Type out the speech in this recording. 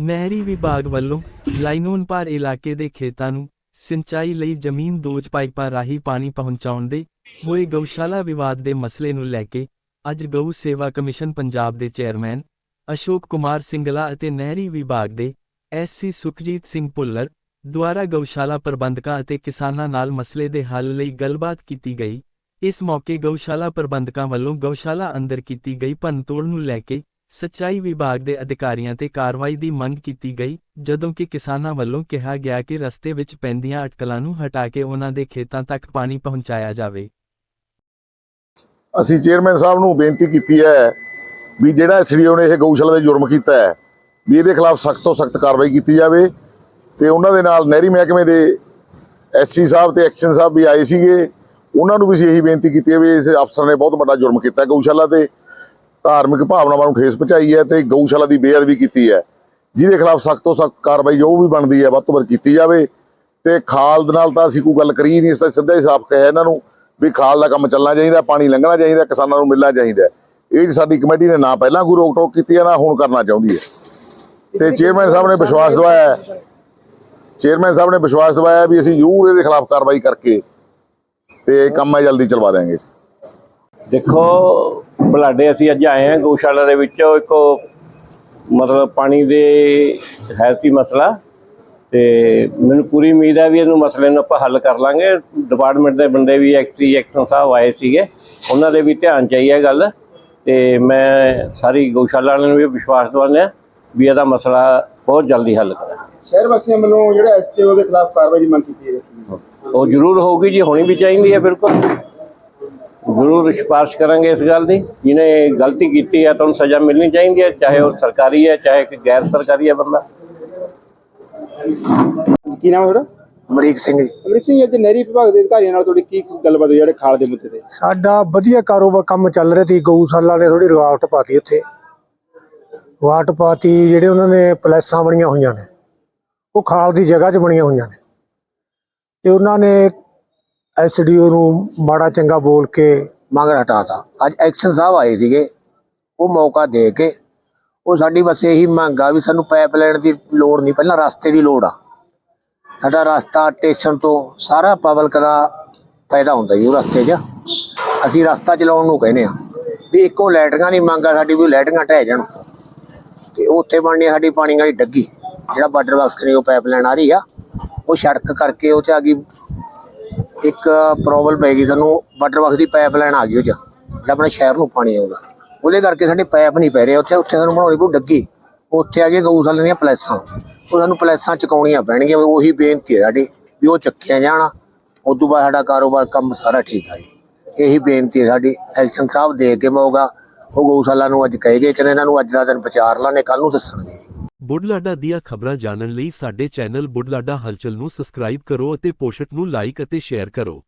ਨਹਿਰੀ ਵਿਭਾਗ ਵੱਲੋਂ ਲਾਈਨੋਨਪਾਰ ਇਲਾਕੇ ਦੇ ਖੇਤਾਂ ਨੂੰ ਸਿੰਚਾਈ ਲਈ ਜ਼ਮੀਨ ਦੋਜ ਪਾਈਪਾਂ ਰਾਹੀਂ ਪਾਣੀ ਪਹੁੰਚਾਉਣ ਦੇ ਹੋਏ ਗਊਸ਼ਾਲਾ ਵਿਵਾਦ ਦੇ ਮਸਲੇ ਨੂੰ ਲੈ ਕੇ ਅੱਜ ਗਊ ਸੇਵਾ ਕਮਿਸ਼ਨ ਪੰਜਾਬ ਦੇ ਚੇਅਰਮੈਨ ਅਸ਼ੋਕ ਕੁਮਾਰ ਸਿੰਗਲਾ ਅਤੇ ਨਹਿਰੀ ਵਿਭਾਗ ਦੇ ਐਸਸੀ ਸੁਖਜੀਤ ਸਿੰਘ ਭੁੱਲਰ ਦੁਆਰਾ ਗਊਸ਼ਾਲਾ ਪ੍ਰਬੰਧਕਾਂ ਅਤੇ ਕਿਸਾਨਾਂ ਨਾਲ ਮਸਲੇ ਦੇ ਹੱਲ ਲਈ ਗੱਲਬਾਤ ਕੀਤੀ ਗਈ। ਇਸ ਮੌਕੇ ਗਊਸ਼ਾਲਾ ਪ੍ਰਬੰਧਕਾਂ ਵੱਲੋਂ ਗਊਸ਼ਾਲਾ ਅੰਦਰ ਕੀਤੀ ਗਈ ਭੰਨਤੋੜ ਨੂੰ ਲੈ ਕੇ ਸੱਚਾਈ ਵਿਭਾਗ ਦੇ ਅਧਿਕਾਰੀਆਂ ਤੇ ਕਾਰਵਾਈ ਦੀ ਮੰਗ ਕੀਤੀ ਗਈ, ਜਦੋਂ ਕਿ ਕਿਸਾਨਾਂ ਵੱਲੋਂ ਕਿਹਾ ਗਿਆ ਕਿ ਰਸਤੇ ਵਿੱਚ ਪੈਂਦੀਆਂ ਅਟਕਲਾਂ ਨੂੰ ਹਟਾ ਕੇ ਉਹਨਾਂ ਦੇ ਖੇਤਾਂ ਤੱਕ ਪਾਣੀ ਪਹੁੰਚਾਇਆ ਜਾਵੇ। ਅਸੀਂ ਚੇਅਰਮੈਨ ਸਾਹਿਬ ਨੂੰ ਬੇਨਤੀ ਕੀਤੀ ਹੈ ਵੀ ਜਿਹੜਾ ਐਸਡੀਓ ਨੇ ਇਹ ਗਊਸ਼ਾਲਾ ਦੇ ਜੁਰਮ ਕੀਤਾ ਹੈ, ਵੀ ਇਹਦੇ ਖਿਲਾਫ ਸਖਤ ਤੋਂ ਸਖਤ ਕਾਰਵਾਈ ਕੀਤੀ ਜਾਵੇ ਤੇ ਉਹਨਾਂ ਦੇ ਨਾਲ ਨਹਿਰੀ ਮਹਿਕਮੇ ਦੇ ਐਸਸੀ ਸਾਹਿਬ ਤੇ ਐਕਸ਼ਨ ਸਾਹਿਬ ਵੀ ਆਏ ਸੀਗੇ, ਉਹਨਾਂ ਨੂੰ ਵੀ ਅਸੀਂ ਇਹੀ ਬੇਨਤੀ ਕੀਤੀ ਹੈ ਵੀ ਇਸ ਅਫਸਰ ਨੇ ਬਹੁਤ ਵੱਡਾ ਜੁਰਮ ਕੀਤਾ ਗਊਸ਼ਾਲਾ ਤੇ। ਧਾਰਮਿਕ ਭਾਵਨਾਵਾਂ ਨੂੰ ਠੇਸ ਪਹੁੰਚਾਈ ਹੈ ਤੇ ਗਊਸ਼ਾਲਾ ਦੀ ਬੇਅਦਬੀ ਕੀਤੀ ਹੈ। ਜਿਹਦੇ ਖਿਲਾਫ ਸਖਤ ਤੋਂ ਸਖਤ ਕਾਰਵਾਈ ਜੋ ਵੀ ਬਣਦੀ ਹੈ ਵੱਧ ਤੋਂ ਵੱਧ ਕੀਤੀ ਜਾਵੇ। ਤੇ ਖਾਲ ਦੇ ਨਾਲ ਤਾਂ ਅਸੀਂ ਕੋਈ ਗੱਲ ਕਰੀ ਨਹੀਂ ਇਸ ਸਿੱਧਾ ਹੀ ਸਾਫ਼ ਕਹਿਆ ਇਹਨਾਂ ਨੂੰ ਵੀ ਖਾਲ ਦਾ ਕੰਮ ਚੱਲਣਾ ਚਾਹੀਦਾ ਪਾਣੀ ਲੰਘਣਾ ਚਾਹੀਦਾ ਕਿਸਾਨਾਂ ਨੂੰ ਮਿਲਣਾ ਚਾਹੀਦਾ ਇਹ 'ਚ ਸਾਡੀ ਕਮੇਟੀ ਨੇ ਨਾ ਪਹਿਲਾਂ ਕੋਈ ਰੋਕ ਟੋਕ ਕੀਤੀ ਹੈ ਨਾ ਹੁਣ ਕਰਨਾ ਚਾਹੁੰਦੀ ਹੈ। ਤੇ ਚੇਅਰਮੈਨ ਸਾਹਿਬ ਨੇ ਵਿਸ਼ਵਾਸ ਦਿਵਾਇਆ ਹੈ। ਚੇਅਰਮੈਨ ਸਾਹਿਬ ਨੇ ਵਿਸ਼ਵਾਸ ਦਿਵਾਇਆ ਵੀ ਅਸੀਂ ਜ਼ਰੂਰ ਇਹਦੇ ਖਿਲਾਫ ਕਾਰਵਾਈ ਕਰਕੇ ਤੇ ਇਹ ਕੰਮ ਹੈ ਜਲਦੀ ਚਲਵਾ ਦੇਵਾਂਗੇ ਦੇਖੋ ਬਲਾਡੇ ਅਸੀਂ ਅੱਜ ਆਏ ਹਾਂ ਗਊਸ਼ਾਲਾ ਦੇ ਵਿੱਚ। ਇੱਕ ਮਤਲਬ ਪਾਣੀ ਦੇ ਹੈ ਸੀ ਮਸਲਾ। ਤੇ ਮੈਨੂੰ ਪੂਰੀ ਉਮੀਦ ਹੈ ਵੀ ਇਹਨੂੰ ਮਸਲੇ ਨੂੰ ਆਪਾਂ ਹੱਲ ਕਰ ਲਾਂਗੇ। ਡਿਪਾਰਟਮੈਂਟ ਦੇ ਬੰਦੇ ਵੀ ਐਕਸੀ ਐਕਸ਼ਨ ਸਾਹਿਬ ਆਏ ਸੀਗੇ। ਉਹਨਾਂ ਦੇ ਵੀ ਧਿਆਨ ਚਾਹੀਏ ਗੱਲ। ਤੇ ਮੈਂ ਸਾਰੀ ਗਊਸ਼ਾਲਾ ਵਾਲਿਆਂ ਨੂੰ ਵੀ ਵਿਸ਼ਵਾਸ ਦਿਵਾਉਂਦਾ ਵੀ ਇਹਦਾ ਮਸਲਾ ਬਹੁਤ ਜਲਦੀ ਹੱਲ ਕਰਾਂਗੇ। ਸ਼ਹਿਰ ਵਾਸੀਆਂ ਵੱਲੋਂ ਜਿਹੜਾ ਐਸਟੀਓ ਦੇ ਖਿਲਾਫ ਕਾਰਵਾਈ ਦੀ ਮੰਗ ਕੀਤੀ ਹੈ। ਉਹ ਜ਼ਰੂਰ ਹੋਊਗੀ ਜੀ ਹੋਣੀ ਵੀ ਚਾਹੀਦੀ ਹੈ ਬਿਲਕੁਲ। ਜ਼ਰੂਰ ਸਿਫਾਰਿਸ਼ ਕਰਾਂਗੇ ਇਸ ਗੱਲ ਦੀ। ਜਿਹਨੇ ਗਲਤੀ ਕੀਤੀ ਹੈ ਤਾਂ ਉਹਨੂੰ ਸਜ਼ਾ ਮਿਲਣੀ ਚਾਹੀਦੀ ਹੈ ਚਾਹੇ ਉਹ ਸਰਕਾਰੀ ਹੈ ਚਾਹੇ ਕਿ ਗੈਰ ਸਰਕਾਰੀ ਹੈ ਬੰਦਾ। ਕੀ ਨਾਮ ਹੈ ਤੁਹਾਡਾ? ਅਮਰੀਕ ਸਿੰਘ ਜੀ। ਅਮਰਿਤ ਸਿੰਘ ਅੱਜ ਨਹਿਰੀ ਵਿਭਾਗ ਦੇ ਅਧਿਕਾਰੀਆਂ ਨਾਲ ਤੁਹਾਡੀ ਕੀ ਗੱਲਬਾਤ ਹੋਈ ਜਿਹੜੇ ਖਾਲ ਦੇ ਮੁੱਦੇ ਤੇ? ਸਾਡਾ ਵਧੀਆ ਕਾਰੋਬਾਰ ਕੰਮ ਚੱਲ ਰਿਹਾ ਸੀ ਗਊਸ਼ਾਲਾ ਨੇ ਥੋੜੀ ਰੁਕਾਵਟ ਪਾਤੀ ਉੱਥੇ। ਵਾਟ ਪਾਤੀ ਜਿਹੜੇ ਉਹਨਾਂ ਨੇ ਪਲੈਸਾਂ ਬਣੀਆਂ ਹੋਈਆਂ ਨੇ ਉਹ ਖਾਲ ਦੀ ਜਗ੍ਹਾ 'ਚ ਬਣੀਆਂ ਹੋਈਆਂ ਨੇ। ਤੇ ਉਹਨਾਂ ਨੇ ਐਸਡੀਓ ਨੂੰ ਮਾੜਾ ਚੰਗਾ ਬੋਲ ਕੇ ਮਗਰ ਹਟਾਤਾ। ਅੱਜ ਐਕਸ਼ਨ ਸਾਹਿਬ ਆਏ ਸੀਗੇ। ਉਹ ਮੌਕਾ ਦੇ ਕੇ ਉਹ ਸਾਡੀ ਬਸ ਇਹੀ ਮੰਗ ਆ ਵੀ ਸਾਨੂੰ ਪਾਈਪਲਾਈਨ ਦੀ ਲੋੜ ਨਹੀਂ, ਪਹਿਲਾਂ ਰਸਤੇ ਦੀ ਲੋੜ ਆ। ਸਾਡਾ ਰਸਤਾ ਸਟੇਸ਼ਨ ਤੋਂ ਸਾਰਾ ਪਬਲਿਕ ਦਾ ਪੈਦਾ ਹੁੰਦਾ ਜੀ ਉਹ ਰਸਤੇ 'ਚ। ਅਸੀਂ ਰਸਤਾ ਚਲਾਉਣ ਨੂੰ ਕਹਿੰਦੇ ਆ ਵੀ ਇੱਕੋ ਲਾਈਟਾਂ ਦੀ ਮੰਗ ਆ ਸਾਡੀ ਵੀ ਲਾਈਟਾਂ ਢਹਿ ਜਾਣ। ਤੇ ਉੱਥੇ ਬਣਨੀ ਸਾਡੀ ਪਾਣੀ ਵਾਲੀ ਡੱਗੀ, ਜਿਹੜਾ ਬਾਰਡਰ ਬਾਕਸ ਨੇ ਉਹ ਪਾਈਪਲਾਈਨ ਆ ਰਹੀ ਆ। ਉਹ ਸੜਕ ਕਰਕੇ ਉਹ ਤੇ ਆ ਗਈ ਇੱਕ ਪ੍ਰੋਬਲਮ ਪੈ ਗਈ ਸਾਨੂੰ ਬਾਰਡਰ ਬਾਕਸ ਦੀ ਪਾਈਪਲਾਈਨ ਆ ਗਈ ਉਹ ਚ। ਜਿਹੜਾ ਆਪਣੇ ਸ਼ਹਿਰ ਨੂੰ ਪਾਣੀ ਆਉਂਦਾ। ਉਹਦੇ ਕਰਕੇ ਸਾਡੀ ਪਾਈਪ ਨਹੀਂ ਪੈ ਰਹੇ। ਉੱਥੇ ਉੱਥੇ ਸਾਨੂੰ ਬਣਾਉਣੀ ਪਊ ਡੱਗੀ। ਉੱਥੇ ਆ ਗਏ ਗਊਸ਼ਾਲਾ ਦੀਆਂ ਪਲੈਸਾਂ। ਉਹ ਸਾਨੂੰ ਪਲੈਸਾਂ ਚੁਕਾਉਣੀਆਂ ਪੈਣਗੀਆਂ। ਉਹੀ ਬੇਨਤੀ ਹੈ ਸਾਡੀ ਵੀ ਉਹ ਚੱਕੀਆਂ ਜਾਣ। ਉਦੋਂ ਬਾਅਦ ਸਾਡਾ ਕਾਰੋਬਾਰ, ਕੰਮ ਸਾਰਾ ਠੀਕ ਆ ਜੀ। ਇਹੀ ਬੇਨਤੀ ਹੈ ਸਾਡੀ। ਐਕਸ਼ਨ ਸਾਹਿਬ ਦੇ ਕੇ ਮੋਗਾ। ਉਹ ਗਊਸ਼ਾਲਾ ਨੂੰ ਅੱਜ ਕਹੇ ਗਏ ਕਿ ਇਹਨਾਂ ਨੂੰ ਅੱਜ ਦਾ ਦਿਨ ਵਿਚਾਰ ਲਾਣੇ ਕੱਲ ਨੂੰ ਦੱਸਣਗੇ। ਬੁੱਢਲਾਡਾ ਦੀਆਂ ਖਬਰਾਂ ਜਾਣਨ ਲਈ ਸਾਡੇ ਚੈਨਲ ਬੁੱਢਲਾਡਾ ਹਲਚਲ ਨੂੰ ਸਬਸਕ੍ਰਾਈਬ ਕਰੋ ਅਤੇ ਪੋਸਟ ਨੂੰ ਲਾਈਕ ਅਤੇ ਸ਼ੇਅਰ ਕਰੋ।